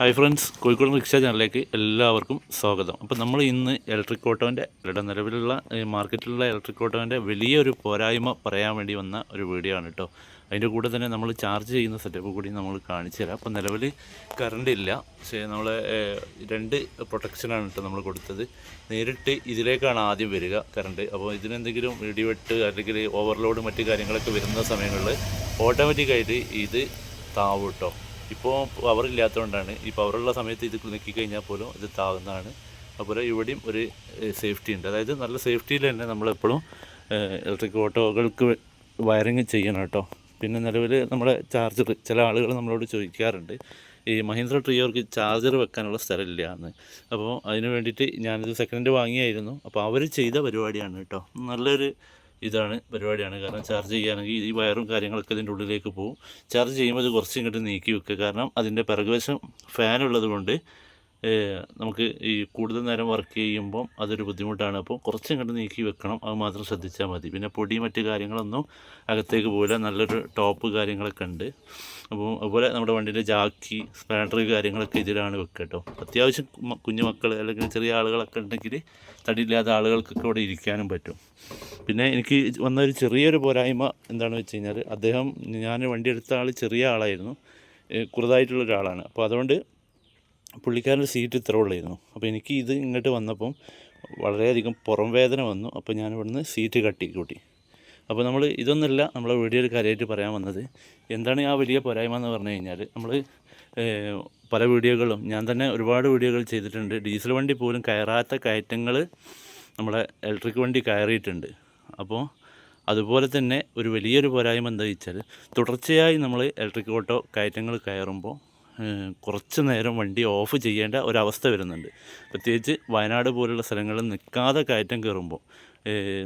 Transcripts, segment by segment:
Hi friends Kozhikode rickshaw ചാനലിലേക്ക് എല്ലാവർക്കും സ്വാഗതം. അപ്പോൾ നമ്മൾ ഇന്ന് ഇലക്ട്രിക് ഓട്ടോന്റെ ഇവിടെ നിലവിലുള്ള മാർക്കറ്റിലുള്ള ഇലക്ട്രിക് ഓട്ടോന്റെ വലിയൊരു പോരായ്മ പറയാൻ വേണ്ടി വന്ന ഒരു വീഡിയോ ആണ് കേട്ടോ അതിന്റെ കൂടെ തന്നെ നമ്മൾ ചാർജ് ചെയ്യുന്ന സെറ്റപ്പ് കൂടി നമ്മൾ കാണിച്ചു തരാം. അപ്പോൾ നിലവിൽ കറണ്ട് ഇല്ല. പക്ഷേ നമ്മൾ രണ്ട് പ്രൊട്ടക്ഷനാണ് കേട്ടോ നമ്മൾ കൊടുത്തത്. നേരിട്ട് ഇതിലേക്കാണ് ആദ്യം വരിക കറണ്ട് അപ്പോൾ ഇതിനെന്തെങ്കിലും ഇടിവെട്ട് അല്ലെങ്കിൽ ഓവർലോഡ് മറ്റു കാര്യങ്ങളൊക്കെ വരുന്ന സമയങ്ങളിൽ ഓട്ടോമാറ്റിക്കായിട്ട് ഇത് താവും കേട്ടോ ഇപ്പോൾ പവർ ഇല്ലാത്തതുകൊണ്ടാണ് ഈ പവറുള്ള സമയത്ത് ഇത് നിൽക്കിക്കഴിഞ്ഞാൽ പോലും ഇത് താകുന്നതാണ് അതുപോലെ ഇവിടെയും ഒരു സേഫ്റ്റി ഉണ്ട്. അതായത് നല്ല സേഫ്റ്റിയിൽ തന്നെ നമ്മളെപ്പോഴും ഇലക്ട്രിക് ഓട്ടോകൾക്ക് വയറിങ് ചെയ്യണം കേട്ടോ. പിന്നെ നിലവിൽ നമ്മുടെ ചാർജർ ചില ആളുകൾ നമ്മളോട് ചോദിക്കാറുണ്ട് ഈ മഹീന്ദ്ര ട്രിയോർക്ക് ചാർജർ വെക്കാനുള്ള സ്ഥലമില്ല എന്ന്. അപ്പോൾ അതിന് വേണ്ടിയിട്ട് ഞാനിത് സെക്കൻഡ് വാങ്ങിയായിരുന്നു. അപ്പോൾ അവർ ചെയ്ത പരിപാടിയാണ് കേട്ടോ. നല്ലൊരു ഇതാണ് പരിപാടിയാണ്. കാരണം ചാർജ് ചെയ്യുകയാണെങ്കിൽ ഈ വയറും കാര്യങ്ങളൊക്കെ ഇതിന്റെ ഉള്ളിലേക്ക് പോകും. ചാർജ് ചെയ്യുമ്പോൾ അത് കുറച്ച് നീക്കി വെക്കുക. കാരണം അതിന്റെ പിറകുവശം ഫാൻ ഉള്ളത് കൊണ്ട് നമുക്ക് ഈ കൂടുതൽ നേരം വർക്ക് ചെയ്യുമ്പം അതൊരു ബുദ്ധിമുട്ടാണ്. അപ്പോൾ കുറച്ച് ഇങ്ങോട്ട് നീക്കി വെക്കണം. അത് മാത്രം ശ്രദ്ധിച്ചാൽ മതി. പിന്നെ പൊടി മറ്റ് കാര്യങ്ങളൊന്നും അകത്തേക്ക് പോകില്ല നല്ലൊരു ടോപ്പ് കാര്യങ്ങളൊക്കെ ഉണ്ട്. അപ്പോൾ അതുപോലെ നമ്മുടെ വണ്ടിന്റെ ജാക്കി സ്പാൻഡർ കാര്യങ്ങളൊക്കെ ഇതിലാണ് വെക്കുക കേട്ടോ. അത്യാവശ്യം കുഞ്ഞു മക്കൾ അല്ലെങ്കിൽ ചെറിയ ആളുകളൊക്കെ ഉണ്ടെങ്കിൽ തടിയില്ലാത്ത ആളുകൾക്കൊക്കെ ഇവിടെ ഇരിക്കാനും പറ്റും. പിന്നെ എനിക്ക് വന്ന ഒരു ചെറിയൊരു പോരായ്മ എന്താണെന്ന് വെച്ച് കഴിഞ്ഞാൽ അദ്ദേഹം ഞാൻ വണ്ടി എടുത്ത ആൾ ചെറിയ ആളായിരുന്നു. കുറുതായിട്ടുള്ള ഒരാളാണ്. അപ്പോൾ അതുകൊണ്ട് പുള്ളിക്കാരന്റെ സീറ്റ് ഇത്ര ഉള്ളായിരുന്നു. അപ്പോൾ എനിക്ക് ഇത് ഇങ്ങോട്ട് വന്നപ്പം വളരെയധികം പുറം വേദന വന്നു. അപ്പോൾ ഞാൻ ഇവിടുന്ന് സീറ്റ് കട്ടി കൂട്ടി. അപ്പോൾ നമ്മൾ ഇതൊന്നുമല്ല നമ്മളെ വീഡിയോയിൽ കാര്യമായിട്ട് പറയാൻ വന്നത്. എന്താണ് ആ വലിയ പോരായ്മ എന്ന് പറഞ്ഞു കഴിഞ്ഞാൽ നമ്മൾ പല വീഡിയോകളും ഞാൻ തന്നെ ഒരുപാട് വീഡിയോകൾ ചെയ്തിട്ടുണ്ട്. ഡീസൽ വണ്ടി പോലും കയറാത്ത കയറ്റങ്ങൾ നമ്മളെ ഇലക്ട്രിക് വണ്ടി കയറിയിട്ടുണ്ട്. അപ്പോൾ അതുപോലെ തന്നെ ഒരു വലിയൊരു പോരായ്മ എന്താ വെച്ചാൽ തുടർച്ചയായി നമ്മൾ ഇലക്ട്രിക് ഓട്ടോ കയറ്റങ്ങൾ കയറുമ്പോൾ കുറച്ച് നേരം വണ്ടി ഓഫ് ചെയ്യേണ്ട ഒരവസ്ഥ വരുന്നുണ്ട്. പ്രത്യേകിച്ച് വയനാട് പോലുള്ള സ്ഥലങ്ങളിൽ നിൽക്കാതെ കയറ്റം കയറുമ്പോൾ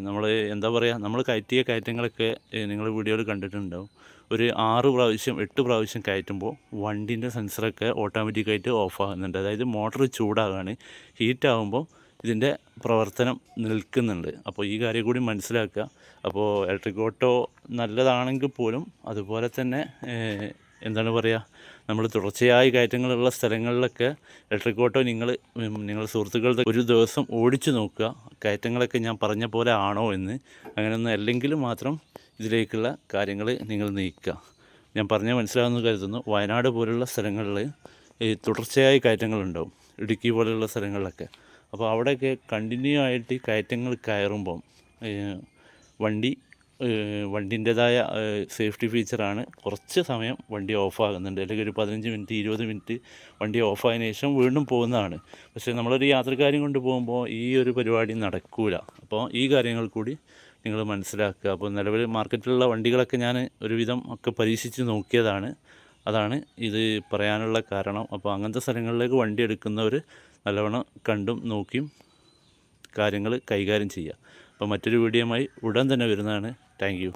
നമ്മൾ എന്താ പറയുക നമ്മൾ കയറ്റിയ കയറ്റങ്ങളൊക്കെ നിങ്ങൾ വീഡിയോയിൽ കണ്ടിട്ടുണ്ടാവും. ഒരു ആറ് പ്രാവശ്യം എട്ട് പ്രാവശ്യം കയറ്റുമ്പോൾ വണ്ടീന്റെ സെൻസറൊക്കെ ഓട്ടോമാറ്റിക്കായിട്ട് ഓഫാകുന്നുണ്ട്. അതായത് മോട്ടർ ചൂടാകാണ് ഹീറ്റാകുമ്പോൾ ഇതിന്റെ പ്രവർത്തനം നിൽക്കുന്നുണ്ട്. അപ്പോൾ ഈ കാര്യം കൂടി മനസ്സിലാക്കുക. അപ്പോൾ ഇലക്ട്രിക് ഓട്ടോ നല്ലതാണെങ്കിൽ പോലും അതുപോലെ തന്നെ എന്താണ് പറയുക നമ്മൾ തുടർച്ചയായി കയറ്റങ്ങളുള്ള സ്ഥലങ്ങളിലൊക്കെ ഇലക്ട്രിക് ഓട്ടോ നിങ്ങൾ നിങ്ങൾ സുഹൃത്തുക്കളുടെ ഒരു ദിവസം ഓടിച്ചു നോക്കുക കയറ്റങ്ങളൊക്കെ ഞാൻ പറഞ്ഞ പോലെ ആണോ എന്ന്. അങ്ങനെയൊന്നും അല്ലെങ്കിൽ മാത്രം ഇതിലേക്കുള്ള കാര്യങ്ങൾ നിങ്ങൾ നീക്കുക. ഞാൻ പറഞ്ഞാൽ മനസ്സിലാകുന്ന കരുതുന്നു വയനാട് പോലുള്ള സ്ഥലങ്ങളിൽ ഈ തുടർച്ചയായി കയറ്റങ്ങളുണ്ടാവും ഇടുക്കി പോലെയുള്ള സ്ഥലങ്ങളിലൊക്കെ. അപ്പോൾ അവിടെയൊക്കെ കണ്ടിന്യൂ ആയിട്ട് കയറ്റങ്ങൾ കയറുമ്പം വണ്ടി വണ്ടിന്റെതായ സേഫ്റ്റി ഫീച്ചറാണ്. കുറച്ച് സമയം വണ്ടി ഓഫാകുന്നുണ്ട്. അല്ലെങ്കിൽ ഒരു പതിനഞ്ച് മിനിറ്റ് ഇരുപത് മിനിറ്റ് വണ്ടി ഓഫായതിനു ശേഷം വീണ്ടും പോകുന്നതാണ്. പക്ഷേ നമ്മളൊരു യാത്രക്കാരും കൊണ്ട് പോകുമ്പോൾ ഈ ഒരു പരിപാടി നടക്കൂല. അപ്പോൾ ഈ കാര്യങ്ങൾ കൂടി നിങ്ങൾ മനസ്സിലാക്കുക. അപ്പോൾ നിലവിൽ മാർക്കറ്റിലുള്ള വണ്ടികളൊക്കെ ഞാൻ ഒരുവിധം ഒക്കെ പരീക്ഷിച്ച് നോക്കിയതാണ്. അതാണ് ഇത് പറയാനുള്ള കാരണം. അപ്പോൾ അങ്ങനത്തെ സ്ഥലങ്ങളിലേക്ക് വണ്ടി എടുക്കുന്നവർ നല്ലവണ്ണം കണ്ടും നോക്കിയും കാര്യങ്ങൾ കൈകാര്യം ചെയ്യുക. അപ്പോൾ മറ്റൊരു വീഡിയോയുമായി ഉടൻ തന്നെ വരുന്നതാണ്. Thank you.